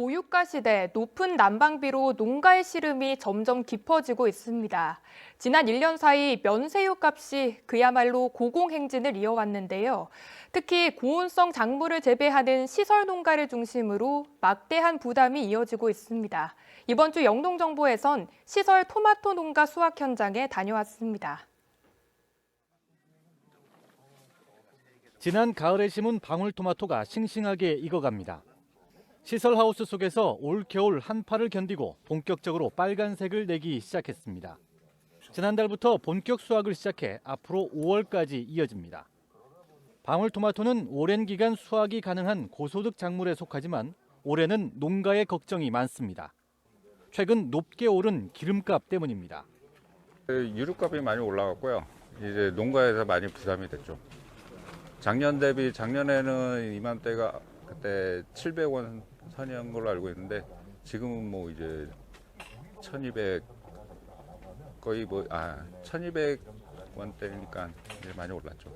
고유가 시대 높은 난방비로 농가의 시름이 점점 깊어지고 있습니다. 지난 1년 사이 면세유 값이 그야말로 고공행진을 이어왔는데요. 특히 고온성 작물을 재배하는 시설 농가를 중심으로 막대한 부담이 이어지고 있습니다. 이번 주 영동정보에선 시설 토마토 농가 수확 현장에 다녀왔습니다. 지난 가을에 심은 방울토마토가 싱싱하게 익어갑니다. 시설 하우스 속에서 올 겨울 한파를 견디고 본격적으로 빨간색을 내기 시작했습니다. 지난달부터 본격 수확을 시작해 앞으로 5월까지 이어집니다. 방울토마토는 오랜 기간 수확이 가능한 고소득 작물에 속하지만 올해는 농가의 걱정이 많습니다. 최근 높게 오른 기름값 때문입니다. 유류값이 많이 올라갔고요. 이제 농가에서 많이 부담이 됐죠. 작년 대비 작년에는 이맘때가 그때 700원 선이한 걸로 알고 있는데 지금은 뭐 이제 1200 거의 뭐아 1200원대니까 이제 많이 올랐죠.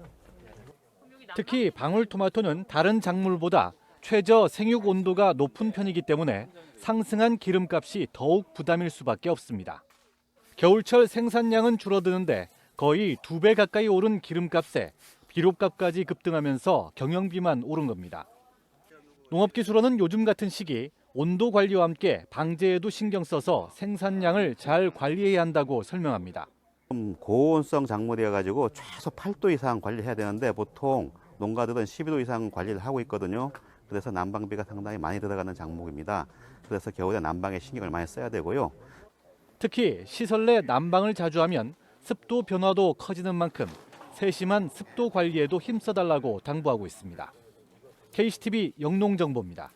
특히 방울토마토는 다른 작물보다 최저 생육 온도가 높은 편이기 때문에 상승한 기름값이 더욱 부담일 수밖에 없습니다. 겨울철 생산량은 줄어드는데 거의 두 배 가까이 오른 기름값에 비료값까지 급등하면서 경영비만 오른 겁니다. 농업기술원은 요즘 같은 시기 온도 관리와 함께 방제에도 신경 써서 생산량을 잘 관리해야 한다고 설명합니다. 좀 고온성 작물이어 가지고 최소 8도 이상 관리해야 되는데 보통 농가들은 12도 이상 관리를 하고 있거든요. 그래서 난방비가 상당히 많이 들어가는 작목입니다. 그래서 겨울에 난방에 신경을 많이 써야 되고요. 특히 시설 내 난방을 자주 하면 습도 변화도 커지는 만큼 세심한 습도 관리에도 힘써달라고 당부하고 있습니다. KCTV 영농정보입니다.